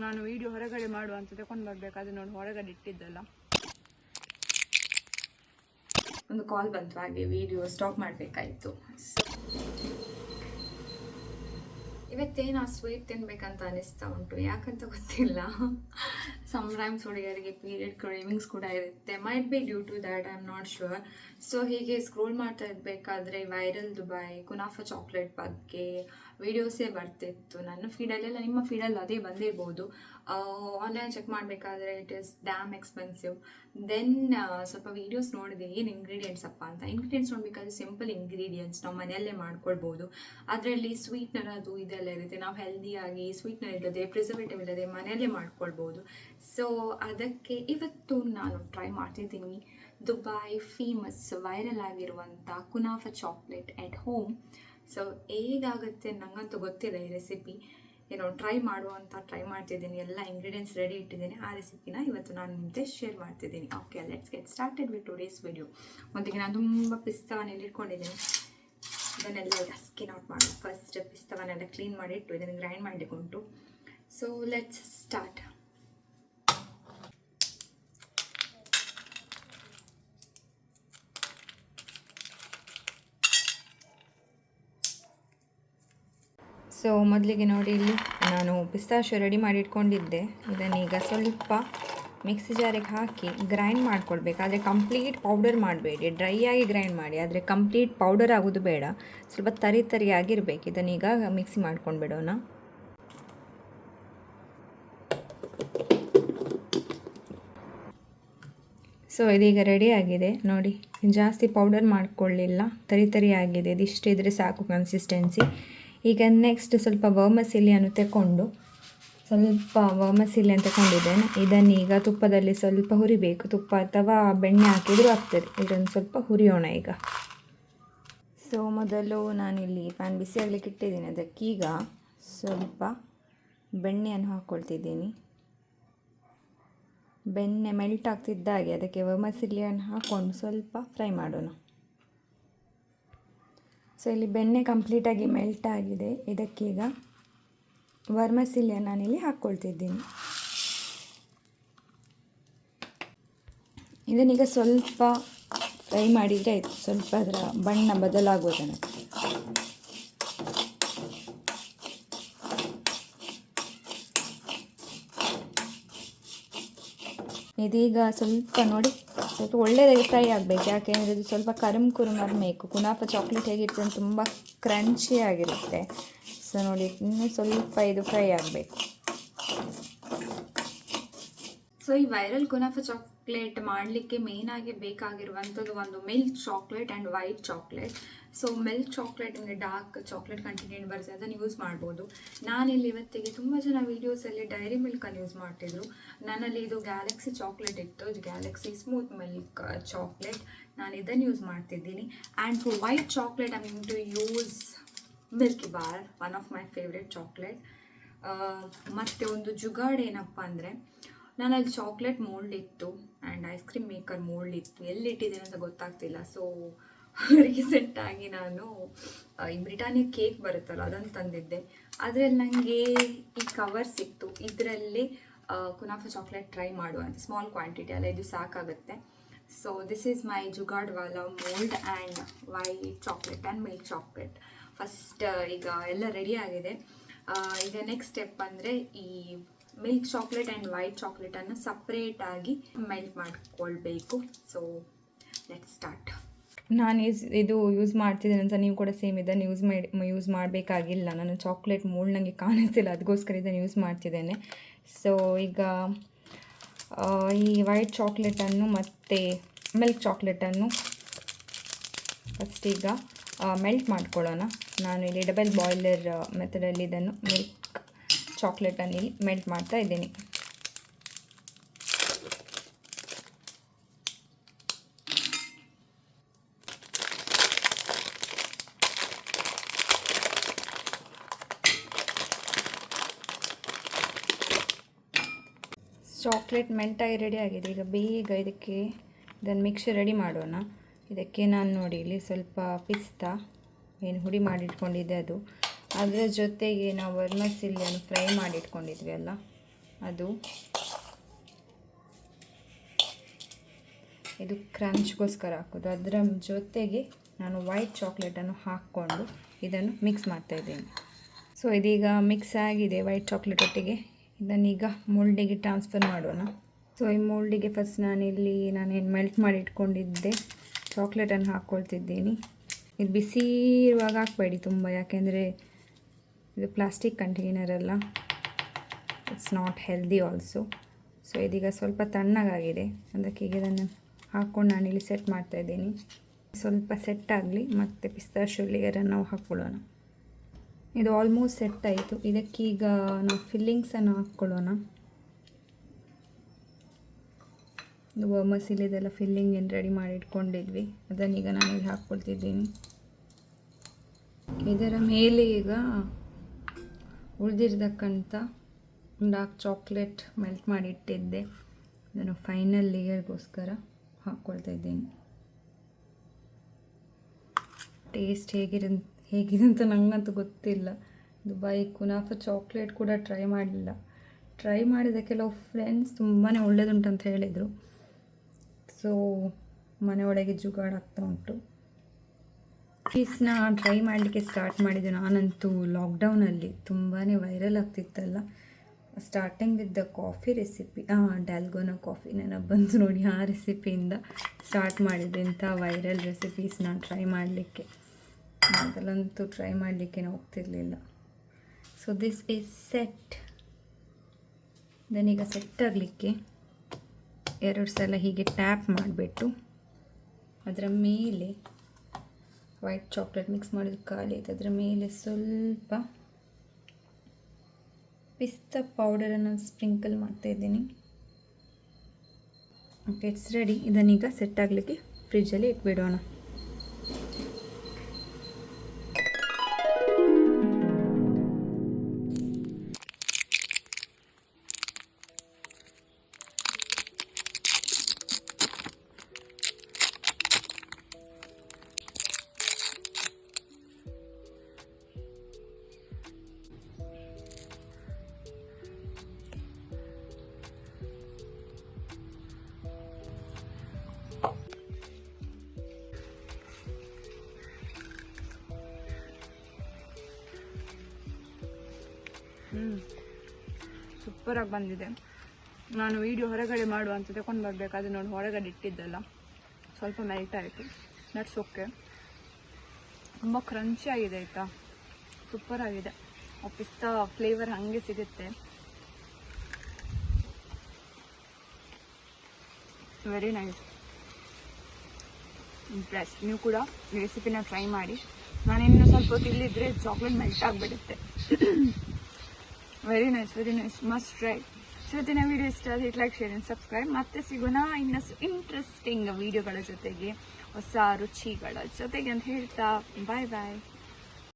ನಾನು ವಿಡಿಯೋ ಹೊರಗಡೆ ಮಾಡುವ ಅಂತ ತಗೊಂಡು ಬರ್ಬೇಕಾದ್ರೆ ನೋಡಿ, ಹೊರಗಡೆ ಇಟ್ಟಿದ್ದಲ್ಲ. ಒಂದು ಕಾಲ್ ಬಂತು, ಹಾಗೆ ವಿಡಿಯೋ ಸ್ಟಾಪ್ ಮಾಡಬೇಕಾಯಿತು. ಇವತ್ತೇನು ಸ್ವೀಟ್ ತಿನ್ಬೇಕಂತ ಅನಿಸ್ತಾ ಉಂಟು? ಯಾಕಂತ ಗೊತ್ತಿಲ್ಲ. ಸಮ್ಟೈಮ್ಸ್ ಹುಡುಗಿಯರಿಗೆ ಪೀರಿಯಡ್ ಕ್ರೇವಿಂಗ್ಸ್ ಕೂಡ ಇರುತ್ತೆ. Might be due to that I am not sure so ಹೀಗೆ ಸ್ಕ್ರೋಲ್ ಮಾಡ್ತಾ ಇರಬೇಕಾದ್ರೆ ವೈರಲ್ ದುಬೈ ಕುನಾಫ ಚಾಕ್ಲೇಟ್ ಬಗ್ಗೆ ವಿಡಿಯೋಸೇ ಬರ್ತಿತ್ತು. ನನ್ನ ಫೀಡಲ್ಲೆಲ್ಲ ನಿಮ್ಮ ಫೀಡಲ್ಲಿ ಅದೇ ಬಂದಿರ್ಬೋದು. ಆನ್ಲೈನ್ ಚೆಕ್ ಮಾಡಬೇಕಾದ್ರೆ it is damn expensive then ಸ್ವಲ್ಪ ವೀಡಿಯೋಸ್ ನೋಡಿದೆ, ಏನು ಇಂಗ್ರೀಡಿಯೆಂಟ್ಸ್ ಅಪ್ಪ ಅಂತ. ಇಂಗ್ರೀಡಿಯೆಂಟ್ಸ್ ನೋಡಬೇಕಾದ್ರೆ ಸಿಂಪಲ್ ಇಂಗ್ರೀಡಿಯೆಂಟ್ಸ್ ನಾವು ಮನೆಯಲ್ಲೇ ಮಾಡ್ಕೊಳ್ಬೋದು. ಅದರಲ್ಲಿ ಸ್ವೀಟ್ನರ್ ಅದು ಇದೆಲ್ಲ ಇರುತ್ತೆ. ನಾವು ಹೆಲ್ದಿಯಾಗಿ ಸ್ವೀಟ್ನರ್ ಇಲ್ಲದೆ ಪ್ರಿಸರ್ವೇಟಿವ್ ಇಲ್ಲದೆ ಮನೆಯಲ್ಲೇ ಮಾಡ್ಕೊಳ್ಬೋದು. ಸೊ ಅದಕ್ಕೆ ಇವತ್ತು ನಾನು ಟ್ರೈ ಮಾಡ್ತಿದ್ದೀನಿ ದುಬೈ ಫೇಮಸ್ ವೈರಲ್ ಆಗಿರುವಂಥ ಕುನಾಫ ಚಾಕ್ಲೇಟ್ ಎಟ್ ಹೋಮ್ ಸೊ ಹೇಗಾಗುತ್ತೆ ನಂಗಂತೂ ಗೊತ್ತಿಲ್ಲ ಈ ರೆಸಿಪಿ ಏನೋ ಟ್ರೈ ಮಾಡುವಂಥ ಟ್ರೈ ಮಾಡ್ತಿದ್ದೀನಿ. ಎಲ್ಲ ಇಂಗ್ರೀಡಿಯೆಂಟ್ಸ್ ರೆಡಿ ಇಟ್ಟಿದ್ದೀನಿ. ಆ ರೆಸಿಪಿನ ಇವತ್ತು ನಾನು ನಿಮಗೆ ಶೇರ್ ಮಾಡ್ತಿದ್ದೀನಿ. Okay let's get started with today's video ಮೊದಲಿಗೆ ನಾನು ತುಂಬ ಪಿಸ್ತವನ್ನೆಲ್ಲ ಇಟ್ಕೊಂಡಿದ್ದೀನಿ. ಇದನ್ನೆಲ್ಲ ಸ್ಕಿನ್ ಔಟ್ ಮಾಡಿ. ಫಸ್ಟ್ ಪಿಸ್ತವನ್ನೆಲ್ಲ ಕ್ಲೀನ್ ಮಾಡಿಟ್ಟು ಇದನ್ನು ಗ್ರೈಂಡ್ ಮಾಡಲಿಕ್ಕೆ ಉಂಟು ಸೊ ಲೆಟ್ಸ್ ಸ್ಟಾರ್ಟ್ ಸೊ ಮೊದಲಿಗೆ ನೋಡಿ ಇಲ್ಲಿ ನಾನು ಪಿಸ್ತಾಶು ರೆಡಿ ಮಾಡಿ ಇಟ್ಕೊಂಡಿದ್ದೆ ಇದನ್ನೀಗ ಸ್ವಲ್ಪ ಮಿಕ್ಸಿ ಜಾರಿಗೆ ಹಾಕಿ ಗ್ರೈಂಡ್ ಮಾಡ್ಕೊಳ್ಬೇಕು. ಆದರೆ ಕಂಪ್ಲೀಟ್ ಪೌಡರ್ ಮಾಡಬೇಡಿ. ಡ್ರೈ ಆಗಿ ಗ್ರೈಂಡ್ ಮಾಡಿ. ಆದರೆ ಕಂಪ್ಲೀಟ್ ಪೌಡರ್ ಆಗೋದು ಬೇಡ. ಸ್ವಲ್ಪ ತರಿ ತರಿಯಾಗಿರ್ಬೇಕು ಇದನ್ನೀಗ ಮಿಕ್ಸಿ ಮಾಡ್ಕೊಂಡು ಬಿಡೋಣ. ಸೊ ಇದೀಗ ರೆಡಿ ಆಗಿದೆ. ನೋಡಿ, ಜಾಸ್ತಿ ಪೌಡರ್ ಮಾಡಿಕೊಳ್ಳಿಲ್ಲ. ತರಿ ತರಿ ಆಗಿದೆ. ಇದಿಷ್ಟಿದ್ರೆ ಸಾಕು ಕನ್ಸಿಸ್ಟೆನ್ಸಿ ಈಗ ನೆಕ್ಸ್ಟ್ ಸ್ವಲ್ಪ ವರ್ಮಸಿಲಿಯನ್ನು ತಗೊಂಡು ಸ್ವಲ್ಪ ವರ್ಮಸಿಲಿಯನ್ನು ತಗೊಂಡಿದ್ದೇನೆ ಇದನ್ನು ಈಗ ತುಪ್ಪದಲ್ಲಿ ಸ್ವಲ್ಪ ಹುರಿಬೇಕು. ತುಪ್ಪ ಅಥವಾ ಬೆಣ್ಣೆ ಹಾಕಿದರೂ ಆಗ್ತದೆ. ಇದನ್ನು ಸ್ವಲ್ಪ ಹುರಿಯೋಣ ಈಗ. ಸೊ ಮೊದಲು ನಾನಿಲ್ಲಿ ಪ್ಯಾನ್ ಬಿಸಿ ಆಗಲಿಕ್ಕೆ ಇಟ್ಟಿದ್ದೀನಿ. ಅದಕ್ಕೀಗ ಸ್ವಲ್ಪ ಬೆಣ್ಣೆಯನ್ನು ಹಾಕ್ಕೊಳ್ತಿದ್ದೀನಿ ಬೆಣ್ಣೆ ಮೆಲ್ಟ್ ಆಗ್ತಿದ್ದಾಗೆ, ಅದಕ್ಕೆ ವರ್ಮಸಿಲಿಯನ್ನು ಹಾಕ್ಕೊಂಡು ಸ್ವಲ್ಪ ಫ್ರೈ ಮಾಡೋಣ. ಸೊ ಇಲ್ಲಿ ಬೆಣ್ಣೆ ಕಂಪ್ಲೀಟಾಗಿ ಮೆಲ್ಟ್ ಆಗಿದೆ. ಇದಕ್ಕೀಗ ವರ್ಮಸಿಲಿಯನ್ನು ನಾನಿಲ್ಲಿ ಹಾಕ್ಕೊಳ್ತಿದ್ದೀನಿ. ಇದನ್ನೀಗ ಸ್ವಲ್ಪ ಫ್ರೈ ಮಾಡಿದರೆ ಆಯಿತು. ಸ್ವಲ್ಪ ಅದರ ಬಣ್ಣ ಬದಲಾಗುವ ಇದೀಗ ಸ್ವಲ್ಪ ನೋಡಿ, ಸ್ವಲ್ಪ ಒಳ್ಳೆಯದಾಗಿ ಫ್ರೈ ಆಗಬೇಕು. ಯಾಕೆಂದರೆ ಇದು ಸ್ವಲ್ಪ ಕರುಮ್ ಕುರುಮ್ ಆಗಬೇಕು ಕುನಾಫ ಚಾಕ್ಲೇಟ್ ಹೇಗಿರ್ತದೆ ತುಂಬ ಕ್ರಂಚಿ ಆಗಿರುತ್ತೆ. ಸೊ ನೋಡಿ, ಇನ್ನೂ ಸ್ವಲ್ಪ ಇದು ಫ್ರೈ ಆಗಬೇಕು. ಸೊ ಈ ವೈರಲ್ ಕುನಾಫ ಚಾಕ್ಲೇಟ್ ಮಾಡಲಿಕ್ಕೆ ಮೇಯ್ನಾಗಿ ಬೇಕಾಗಿರುವಂಥದ್ದು ಒಂದು milk chocolate and white chocolate so milk chocolate ನಿಮಗೆ ಡಾರ್ಕ್ ಚಾಕ್ಲೇಟ್ ಕಂಟೆಂಟ್ ಬರುತ್ತೆ, ಅದನ್ನು ಯೂಸ್ ಮಾಡ್ಬೋದು. ನಾನಿಲ್ಲಿ ಇವತ್ತಿಗೆ ತುಂಬ ಜನ ವೀಡಿಯೋಸಲ್ಲಿ ಡೈರಿ ಮಿಲ್ಕನ್ನು ಯೂಸ್ ಮಾಡ್ತಿದ್ರು. ನನ್ನಲ್ಲಿ ಇದು ಗ್ಯಾಲಕ್ಸಿ ಚಾಕ್ಲೇಟ್ ಇತ್ತು ಗ್ಯಾಲಕ್ಸಿ ಸ್ಮೂತ್ ಮಿಲ್ಕ್ ಚಾಕ್ಲೇಟ್ ನಾನು ಇದನ್ನು ಯೂಸ್ ಮಾಡ್ತಿದ್ದೀನಿ. And for white chocolate I mean to use Milky Bar one of my favourite chocolate ಮತ್ತು ಒಂದು ಜುಗಾಡ್ ಏನಪ್ಪ ಅಂದರೆ ನನ್ನಲ್ಲಿ ಚಾಕ್ಲೇಟ್ ಮೋಲ್ಡ್ ಇತ್ತು and ice cream maker mould ಇತ್ತು ಎಲ್ಲಿಟ್ಟಿದ್ದೇನೆ ಅಂತ ಗೊತ್ತಾಗ್ತಿಲ್ಲ. ಸೊ ರೀಸೆಂಟಾಗಿ ನಾನು ಈ ಬ್ರಿಟಾನಿಯಾ ಕೇಕ್ ಬರುತ್ತಲ್ಲ, ಅದನ್ನು ತಂದಿದ್ದೆ. ಅದರಲ್ಲಿ ನನಗೆ ಈ ಕವರ್ ಸಿಕ್ತು. ಇದರಲ್ಲಿ ಕುನಾಫ ಚಾಕ್ಲೇಟ್ ಟ್ರೈ ಮಾಡುವಂತ ಸ್ಮಾಲ್ ಕ್ವಾಂಟಿಟಿ ಅಲ್ಲ, ಇದು ಸಾಕಾಗುತ್ತೆ. So this is my ಜುಗಾಡ್ವಾಲ mould and white chocolate and milk chocolate first ಈಗ ಎಲ್ಲ ರೆಡಿ ಆಗಿದೆ. ಈಗ ನೆಕ್ಸ್ಟ್ ಸ್ಟೆಪ್ ಅಂದರೆ ಈ ಮಿಲ್ಕ್ ಚಾಕ್ಲೇಟ್ ಆ್ಯಂಡ್ ವೈಟ್ ಚಾಕ್ಲೇಟನ್ನು ಸಪ್ರೇಟಾಗಿ ಮೆಲ್ಟ್ ಮಾಡಿಕೊಳ್ಬೇಕು. ಸೊ ಲೆಟ್ ಸ್ಟಾರ್ಟ್ ನಾನು ಯೂಸ್ ಇದು ಯೂಸ್ ಮಾಡ್ತಿದ್ದೇನೆ ಅಂತ ನೀವು ಕೂಡ ಸೇಮ್ ಇದನ್ನು ಯೂಸ್ ಮಾಡಿ ಯೂಸ್ ಮಾಡಬೇಕಾಗಿಲ್ಲ. ನಾನು ಚಾಕ್ಲೇಟ್ ಮೂಳ್ ನನಗೆ ಕಾಣಿಸ್ತಿಲ್ಲ. ಅದಕ್ಕೋಸ್ಕರ ಇದನ್ನು ಯೂಸ್ ಮಾಡ್ತಿದ್ದೇನೆ. ಸೊ ಈಗ ಈ ವೈಟ್ ಚಾಕ್ಲೇಟನ್ನು ಮತ್ತು ಮಿಲ್ಕ್ ಚಾಕ್ಲೇಟನ್ನು ಫಸ್ಟ್ ಈಗ ಮೆಲ್ಟ್ ಮಾಡ್ಕೊಳ್ಳೋಣ. ನಾನು ಇಲ್ಲಿ ಡಬಲ್ ಬಾಯ್ಲರ್ ಮೆಥಡಲ್ಲಿ ಇದನ್ನು ಮಿಲ್ಕ್ ಚಾಕ್ಲೇಟನ್ನು ಇಲ್ಲಿ ಮೆಲ್ಟ್ ಮಾಡ್ತಾ ಇದ್ದೀನಿ. ಚಾಕ್ಲೇಟ್ ಮೆಲ್ಟಾಗಿ ರೆಡಿ ಆಗಿದೆ. ಈಗ ಬೇಗ ಇದಕ್ಕೆ ಇದನ್ನು ಮಿಕ್ಸ್ ರೆಡಿ ಮಾಡೋಣ. ಇದಕ್ಕೆ ನಾನು ನೋಡಿ ಇಲ್ಲಿ ಸ್ವಲ್ಪ ಪಿಸ್ತಾ ಏನು ಹುಡಿ ಮಾಡಿಟ್ಕೊಂಡಿದ್ದೆ ಅದು. ಅದರ ಜೊತೆಗೆ ನಾವು ವರ್ಮಸಿಲಿಯನ್ನು ಫ್ರೈ ಮಾಡಿಟ್ಕೊಂಡಿದ್ವಿ ಅಲ್ಲ? ಅದು. ಇದು ಕ್ರಂಚ್ಗೋಸ್ಕರ ಹಾಕೋದು. ಅದರ ಜೊತೆಗೆ ನಾನು ವೈಟ್ ಚಾಕ್ಲೇಟನ್ನು ಹಾಕ್ಕೊಂಡು ಇದನ್ನು ಮಿಕ್ಸ್ ಮಾಡ್ತಾ ಇದ್ದೀನಿ. ಸೊ, ಇದೀಗ ಮಿಕ್ಸ್ ಆಗಿದೆ ವೈಟ್ ಚಾಕ್ಲೇಟ್ ಒಟ್ಟಿಗೆ. ಇದನ್ನೀಗ ಮೋಲ್ಡಿಗೆ ಟ್ರಾನ್ಸ್ಫರ್ ಮಾಡೋಣ. ಸೊ, ಈ ಮೋಲ್ಡಿಗೆ ಫಸ್ಟ್ ನಾನಿಲ್ಲಿ ನಾನೇನು ಮೆಲ್ಟ್ ಮಾಡಿ ಇಟ್ಕೊಂಡಿದ್ದೆ ಚಾಕ್ಲೇಟನ್ನು ಹಾಕ್ಕೊಳ್ತಿದ್ದೀನಿ. ಇದು ಬಿಸಿ ಇರುವಾಗ ಹಾಕಬೇಡಿ ತುಂಬ, ಯಾಕೆಂದರೆ ಇದು ಪ್ಲಾಸ್ಟಿಕ್ ಕಂಟೈನರ್ ಅಲ್ಲ. It's not healthy also so ಇದೀಗ ಸ್ವಲ್ಪ ತಣ್ಣಗಾಗಿದೆ. ಅದಕ್ಕೆ ಈಗ ಇದನ್ನು ಹಾಕ್ಕೊಂಡು ನಾನಿಲ್ಲಿ ಸೆಟ್ ಮಾಡ್ತಾ ಇದ್ದೀನಿ. ಸ್ವಲ್ಪ ಸೆಟ್ ಆಗಲಿ, ಮತ್ತು ಪಿಸ್ತಾ ಶುಲ್ಲಿಗರನ್ನು ನಾವು ಹಾಕ್ಕೊಳ್ಳೋಣ. ಇದು ಆಲ್ಮೋಸ್ಟ್ ಸೆಟ್ ಆಯಿತು. ಇದಕ್ಕೀಗ ನಾವು ಫಿಲ್ಲಿಂಗ್ಸನ್ನು ಹಾಕ್ಕೊಳ್ಳೋಣ. ಇದು ಮಸಾಲೆದೆಲ್ಲ ಫಿಲ್ಲಿಂಗ್ ಏನು ರೆಡಿ ಮಾಡಿ ಇಟ್ಕೊಂಡಿದ್ವಿ. ಅದನ್ನೀಗ ಇಲ್ಲಿ ಹಾಕ್ಕೊಳ್ತಿದ್ದೀನಿ. ಇದರ ಮೇಲೆ ಈಗ ಉಳಿದಿರ್ತಕ್ಕಂಥ ಡಾರ್ಕ್ ಚಾಕ್ಲೇಟ್ ಮೆಲ್ಟ್ ಮಾಡಿ ಇಟ್ಟಿದ್ದೆ ಅದನ್ನು ಫೈನಲ್ ಲೇಯರ್ಗೋಸ್ಕರ ಹಾಕ್ಕೊಳ್ತಾ ಇದ್ದೀನಿ. ಟೇಸ್ಟ್ ಹೇಗಿರ ಹೇಗಿದೆ ಅಂತ ನನಗಂತೂ ಗೊತ್ತಿಲ್ಲ. ದುಬೈ ಕುನಾಫ ಚಾಕ್ಲೇಟ್ ಕೂಡ ಟ್ರೈ ಮಾಡಲಿಲ್ಲ. ಟ್ರೈ ಮಾಡಿದ ಕೆಲವು ಫ್ರೆಂಡ್ಸ್ ತುಂಬಾ ಒಳ್ಳೆಯದುಂಟಂತ ಹೇಳಿದರು. ಸೊ ಮನೆಯೊಳಗೆ ಜುಗಾಡಾಗ್ತಾ ಉಂಟು. ಪೀಸ್ನ ಟ್ರೈ ಮಾಡಲಿಕ್ಕೆ ಸ್ಟಾರ್ಟ್ ಮಾಡಿದ್ದು ನಾನಂತೂ ಲಾಕ್ಡೌನಲ್ಲಿ ತುಂಬಾ viral ಆಗ್ತಿತ್ತಲ್ಲ. Starting with the coffee recipe dalgona coffee ನನಗೆ ಬಂದು ನೋಡಿ, ಆ ರೆಸಿಪಿಯಿಂದ ಸ್ಟಾರ್ಟ್ ಮಾಡಿದ್ದೆ ಇಂಥ ವೈರಲ್ ರೆಸಿಪೀಸ್ನ ಟ್ರೈ ಮಾಡಲಿಕ್ಕೆ. ಅದಲ್ಲಂತೂ ಟ್ರೈ ಮಾಡಲಿಕ್ಕೆ ಹೋಗ್ತಿರ್ಲಿಲ್ಲ. So this is set then ಈಗ ಸೆಟ್ ಆಗಲಿಕ್ಕೆ ಎರಡು ಸಲ ಹೀಗೆ ಟ್ಯಾಪ್ ಮಾಡಿಬಿಟ್ಟು ಅದರ ಮೇಲೆ ವೈಟ್ ಚಾಕ್ಲೇಟ್ ಮಿಕ್ಸ್ ಮಾಡಿದ ಖಾಲಿ ಆಯಿತು. ಅದರ ಮೇಲೆ ಸ್ವಲ್ಪ ಪಿಸ್ತಾ ಪೌಡರನ್ನು ಸ್ಪ್ರಿಂಕಲ್ ಮಾಡ್ತಾ ಇದ್ದೀನಿ. ಓಕೆ ಇಟ್ಸ್ ರೆಡಿ ಇದನ್ನೀಗ ಸೆಟ್ ಆಗಲಿಕ್ಕೆ ಫ್ರಿಜ್ಜಲ್ಲಿ ಇಟ್ಬಿಡೋಣ. ಹ್ಞೂ ಆಗಿ ಬಂದಿದೆ. ನಾನು ವೀಡಿಯೋ ಹೊರಗಡೆ ಮಾಡುವ ಅಂತ ತಗೊಂಡು ಬರಬೇಕು. ಅದು ನೋಡಿ, ಹೊರಗಡೆ ಇಟ್ಟಿದ್ದಲ್ಲ. ಸ್ವಲ್ಪ ಮೆಲ್ಟ್ ಆಯಿತು. ನಟ್ಸ್ ಓಕೆ ತುಂಬ ಕ್ರಂಚಿ ಆಗಿದೆ ಆಯಿತಾ? ಸೂಪರ್ ಆಗಿದೆ ಆ ಪಿಸ್ತಾ ಫ್ಲೇವರ್ ಹಾಗೆ ಸಿಗುತ್ತೆ. ವೆರಿ ನೈಸ್ ಇಂಪ್ರೆಸ್ ನೀವು ಕೂಡ ರೆಸಿಪಿನ ಟ್ರೈ ಮಾಡಿ. ನಾನಿನ್ನೂ ಸ್ವಲ್ಪ ಹೊತ್ತು ಇಲ್ಲಿದ್ದರೆ ಚಾಕ್ಲೇಟ್ ಮೆಲ್ಟ್ ಆಗಿಬಿಡುತ್ತೆ. Very nice very nice must try ಇವತ್ತಿನ ವೀಡಿಯೋ ಇಷ್ಟ ಹಿಟ್ ಲೈಕ್ ಶೇರ್ ಸಬ್ಸ್ಕ್ರೈಬ್ ಮತ್ತೆ ಸಿಗೋಣ ಇನ್ನಷ್ಟು ಇಂಟ್ರೆಸ್ಟಿಂಗ್ ವೀಡಿಯೋಗಳ ಜೊತೆಗೆ, ಹೊಸ ರುಚಿಗಳ ಜೊತೆಗೆ ಅಂತ ಹೇಳ್ತಾ. ಬಾಯ್ ಬಾಯ್